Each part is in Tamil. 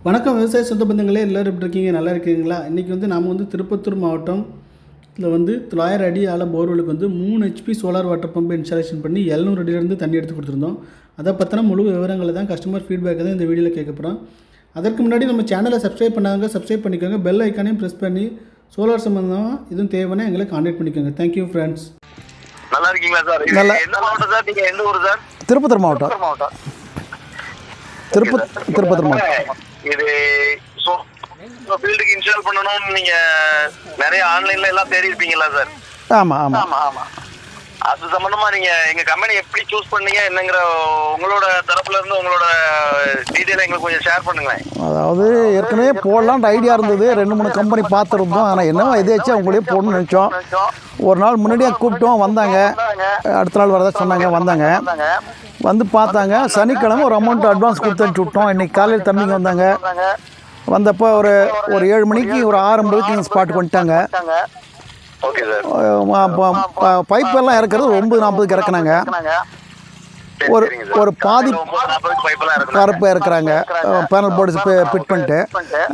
வணக்கம் விவசாய சொந்த பந்தங்களே எல்லோரும் எப்படி இருக்கீங்க? நல்லா இருக்கீங்களா? இன்றைக்கி வந்து நாம் வந்து திருப்பத்தூர் மாவட்டம் இதில் வந்து தொள்ளாயிரம் அடி ஆழ போர்வெலுக்கு வந்து மூணு ஹெச்பி சோலார் வாட்டர் பம்பை இன்ஸ்டாலேஷன் பண்ணி எழுநூறு அடியிலேருந்து தண்ணி எடுத்து கொடுத்துருந்தோம். அதை பற்றின முழு விவரங்களை தான் கஸ்டமர் ஃபீட்பேக்கை தான் இந்த வீடியோவில் கேட்க போகிறோம் அதற்கு முன்னாடி நம்ம சேனலை சப்ஸ்கிரைப் பண்ணாங்க சப்ஸ்கிரைப் பண்ணிக்கோங்க. பெல் ஐக்கானையும் ப்ரெஸ் பண்ணி சோலார் சம்மந்தமாக எதுவும் தேவைன்னா எங்களை காண்டாக்ட் பண்ணிக்கோங்க. தேங்க்யூ ஃப்ரெண்ட்ஸ் நல்லா இருக்கீங்களா சார் நல்லா- எந்த மாவட்டம் சார் நீங்க எந்த ஊர் சார் திருப்பத்தூர் மாவட்டம். மாவட்டம். திருப்பத் திருப்பத்தூர் மாவட்டம். இது ஃபீல்டுக்கு இன்ஸ்டால் பண்ணணும்னு நீங்க நிறைய ஆன்லைன்ல எல்லாம் தேடி இருப்பீங்களா சார் ஆமாம் ஆமாம் ஆமா ஆமா. அது சம்பந்தமா நீங்க எங்க கம்பெனி எப்படி சூஸ் பண்ணீங்க என்னங்கிற உங்களோட தரப்புல இருந்து உங்களோட டீடைல் எங்களுக்கு கொஞ்சம் ஷேர் பண்ணுங்களேன். அதாவது ஏற்கனவே போடலான்ட்டு ஐடியா இருந்தது. ரெண்டு மூணு கம்பெனி பார்த்துருந்தோம். ஆனால் என்னவோ எதேச்சும் அவங்களே போடணும்னு நினச்சோம். ஒரு நாள் முன்னாடியே கூப்பிட்டோம் வந்தாங்க. அடுத்த நாள் வரதா சொன்னாங்க வந்தாங்க. வந்து பார்த்தாங்க. சனிக்கிழமை ஒரு அமௌண்ட் அட்வான்ஸ் கொடுத்து அனுப்பிச்சு விட்டோம். இன்னைக்கு காலையில் தம்பிங்க வந்தாங்க. வந்தப்போ ஒரு ஒரு ஏழு மணிக்கு ஒரு ஆறு ஐம்பதுக்கு எங்கள் ஸ்பாட்டுக்கு வந்துட்டாங்க ஓகே சார் பைப் எல்லாம் இறக்குறது ஒன்பது நாற்பதுக்கு இறக்குனாங்க. ஒரு ஒரு பாதி பைப்பெல்லாம் கருப்பு இறக்குறாங்க. பேனல் போர்டு ஃபிட் பண்ணிட்டு.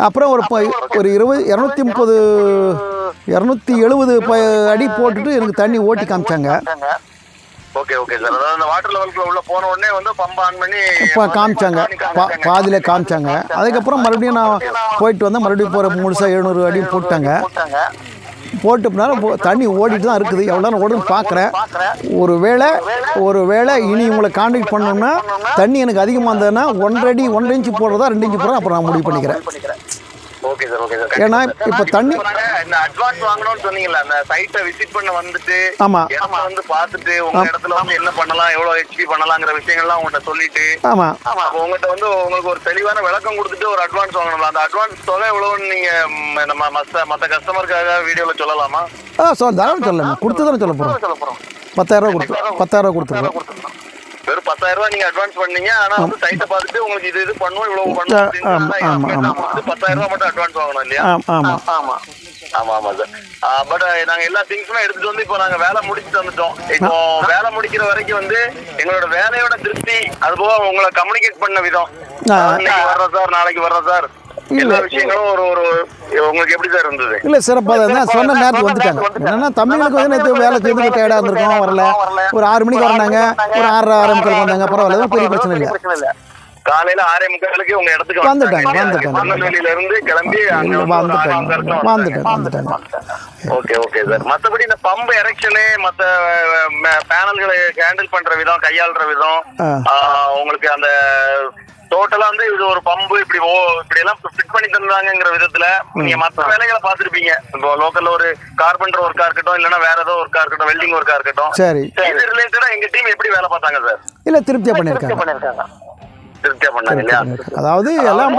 அப்புறம் ஒரு ஒரு இருபது இரநூத்தி முப்பது இரநூத்தி எழுபது ப அடி போட்டுட்டு எனக்கு தண்ணி ஓட்டி காமிச்சாங்க. ஓகே ஓகே சார் அதாவது அந்த வாட்டர் லெவலுக்குள்ள உள்ள போன உடனே வந்து பம்ப் ஆன் பண்ணி இப்போ காமிச்சாங்க. பா பாதியிலே காமிச்சாங்க. அதுக்கப்புறம் மறுபடியும் நான் போயிட்டு வந்தேன். மறுபடியும் போகிற முழுசாக எழுநூறு அடி போட்டாங்க. போட்டு பின்னால போ- தண்ணி ஓடிட்டு தான் இருக்குது. எவ்வளோ நேரம் ஓடுன்னு பார்க்குறேன். ஒரு வேளை ஒரு வேளை இனி உங்களை காண்டாக்ட் பண்ணோம்னா தண்ணி எனக்கு அதிகமாக இருந்ததுன்னா ஒன்றரை அடி ஒன்றரை இன்ச்சு போடுறதா ரெண்டு இன்ச்சு போடுறதா அப்புறம் நான் முடிவு பண்ணிக்கிறேன். ஓகே சார் ஓகே சார் ஏன்னா இப்போ தண்ணி இந்த அட்வான்ஸ் வாங்கணும்னு சொன்னீங்கல்ல அந்த சைட்டை விசிட் பண்ண வந்துட்டு ஆமாம் இடமா வந்து பார்த்துட்டு உங்க இடத்துல வந்து என்ன பண்ணலாம் எவ்வளவு ஹெச்பி பண்ணலாங்கிற விஷயங்கள்லாம் உங்கள்கிட்ட சொல்லிட்டு ஆமாம் அப்போ உங்கள்கிட்ட வந்து உங்களுக்கு ஒரு தெளிவான விளக்கம் கொடுத்துட்டு ஒரு அட்வான்ஸ் வாங்கணும்ல அந்த அட்வான்ஸ் தொகை எவ்வளவுன்னு நீங்க நம்ம மத்த மத்த கஸ்டமருக்காக வீடியோல சொல்லலாமா? ஆ சொல் தாராளம் சொல்லலாம். கொடுத்து தானே சொல்ல போகிறோம் போறோம். பத்தாயிரரூவா கொடுத்து பத்தாயிரரூவா கொடுத்துருவோம் வெறும் பத்தாயிரம் ரூபாய் நீங்க அட்வான்ஸ் பண்ணீங்க. ஆனா வந்து சைட்டை பார்த்துட்டு உங்களுக்கு இது இது பண்ணுவோம் இவ்வளவு பண்ணுவோம் ஆமா, ஆமா, ஆமா. பத்தாயிரம் ரூபாய் மட்டும் அட்வான்ஸ் வாங்கணும் இல்லையா? ஆ ஆமாம் ஆமா ஆமா ஆமா சார் பட் நாங்க எல்லா திங்ஸுமே எடுத்துட்டு வந்து இப்போ நாங்க வேலை முடிச்சுட்டு வந்துட்டோம். இப்போ வேலை முடிக்கிற வரைக்கும் வந்து எங்களோட வேலையோட திருப்தி அது போக உங்களை கம்யூனிகேட் பண்ண விதம். இன்னைக்கு வர்றோம் சார் நாளைக்கு வர்றோம் சார் எல்லா விஷயங்களும் ஒரு ஒரு உங்களுக்கு எப்படி சார் இருந்தது? இல்லை சிறப்பாக தான். சொன்ன நேரத்துக்கு வந்துட்டாங்க. என்னன்னா தமிழுக்கு வந்து நேற்று வேலை செய்து டயர்டாக இருந்திருக்கோம் வரல. ஒரு ஆறு மணிக்கு வந்தாங்க. ஒரு ஆறு ஆறு முக்கால் வந்தாங்க. பரவாயில்ல பெரிய பிரச்சனை இல்லை. காலையில ஆறே முக்காலுக்கு உங்க இடத்துக்கு வந்துட்டாங்க, வந்துட்டாங்க. இருந்து கிளம்பி வந்துட்டாங்க. வந்துட்டாங்க, வந்துட்டாங்க. ஓகே ஓகே சார் மத்தபடி இந்த பம்பு எரெக்ஷனு மத்த பேனல்களை ஹேண்டில் பண்ற விதம் கையாளுற விதம் உங்களுக்கு அந்த டோட்டலா வந்து இது ஒரு பம்பு இப்படி ஓ இப்படி எல்லாம் ஃபிட் பண்ணி தந்தாங்கிற விதத்துல நீங்க மத்த வேலைகளை பார்த்திருப்பீங்க. இப்போ லோக்கல்ல ஒரு கார்பெண்டர் ஒர்க்கா இருக்கட்டும் இல்லைன்னா வேற ஏதோ ஒர்க்கா இருக்கட்டும் வெல்டிங் ஒர்க்கா இருக்கட்டும். சரி. இது ரிலேட்டடா எங்க டீம் எப்படி வேலை பார்த்தாங்க சார் இல்லை பண்ணிருக்காங்க. திருப்தியா இல்லையா? அதாவது எல்லாம்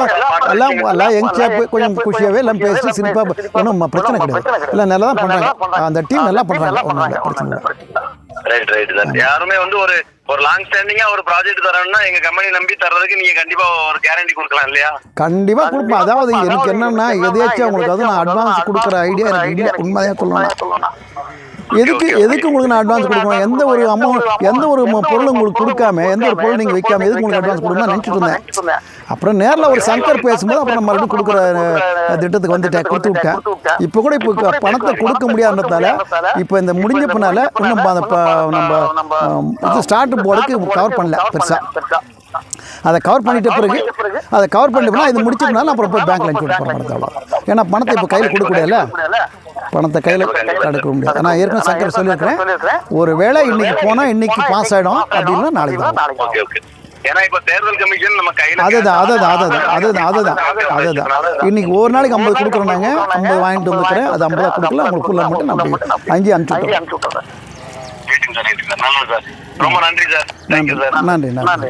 எல்லாம் எல்லாம் யங் கொஞ்சம் குஷியாகவே எல்லாம் பேசி சிரிப்பாக ஒன்றும் பிரச்சனை கிடையாது. எல்லாம் நல்லா தான் பண்ணுறாங்க அந்த டீம் நல்லா பண்ணுறாங்க ஒன்றும் இல்லை பிரச்சனை இல்லை. ரைட் ரைட் சார் யாருமே வந்து ஒரு ஒரு லாங் ஸ்டாண்டிங்கா ஒரு ப்ராஜெக்ட் தரணும்னா எங்க கம்பெனி நம்பி தர்றதுக்கு நீங்க கண்டிப்பா ஒரு கேரண்டி கொடுக்கலாம் இல்லையா? கண்டிப்பாக கொடுப்பேன் அதாவது எனக்கு என்னன்னா எதையாச்சும் உங்களுக்கு நான் அட்வான்ஸ் கொடுக்குற ஐடியா எனக்கு இல்லை உண்மையாக சொல்லணும் எதுக்கு எதுக்கு உங்களுக்கு நான் அட்வான்ஸ் கொடுக்கணும்? எந்த ஒரு அமௌண்ட் எந்த ஒரு பொருளும் உங்களுக்கு கொடுக்காம எந்த ஒரு பொருள் நீங்கள் வைக்காம எதுக்கு உங்களுக்கு அட்வான்ஸ் கொடுக்கணும்? நினச்சிட்டு இருந்தேன். அப்புறம் நேரில் ஒரு சங்கர் பேசும்போது அப்புறம் மறுபடியும் கொடுக்குற திட்டத்துக்கு வந்துட்டேன் கொடுத்து விட்டேன். இப்போ கூட இப்போ பணத்தை கொடுக்க முடியாததால இப்போ இந்த முடிஞ்ச பின்னால இன்னும் நம்ம இது ஸ்டார்ட் போர்டுக்கு கவர் பண்ணல பெருசாக அதை கவர் பண்ணிட்ட பிறகு அதை கவர் பண்ணிட்டோம்னா இது முடிச்சோம்னால அப்புறம் போய் பேங்க்ல அனுப்பிச்சு விட்டு அவ்வளோ ஏன்னா பணத்தை இப்போ கையில் கொடுக்க முடியல பணத்தை கையில் எடுக்க முடியாது. நான் ஏற்கனவே சங்கர் சொல்லியிருக்கிறேன். ஒரு வேளை இன்னைக்கு போனால் இன்னைக்கு பாஸ் ஆகிடும் அப்படின்னா நாளைக்கு தான். நம்ம அதுதான் அதுதான் அதுதான் அதுதான் அதுதான் அதுதான் இன்னைக்கு ஒரு நாளைக்கு ஐம்பது கொடுக்குறோம் நாங்கள் ஐம்பது வாங்கிட்டு வந்துக்கிறேன். அது ஐம்பதா கொடுக்கல. உங்களுக்கு ஃபுல்லாக மட்டும் அனுப்பிச்சு நன்றி. நன்றி நன்றி.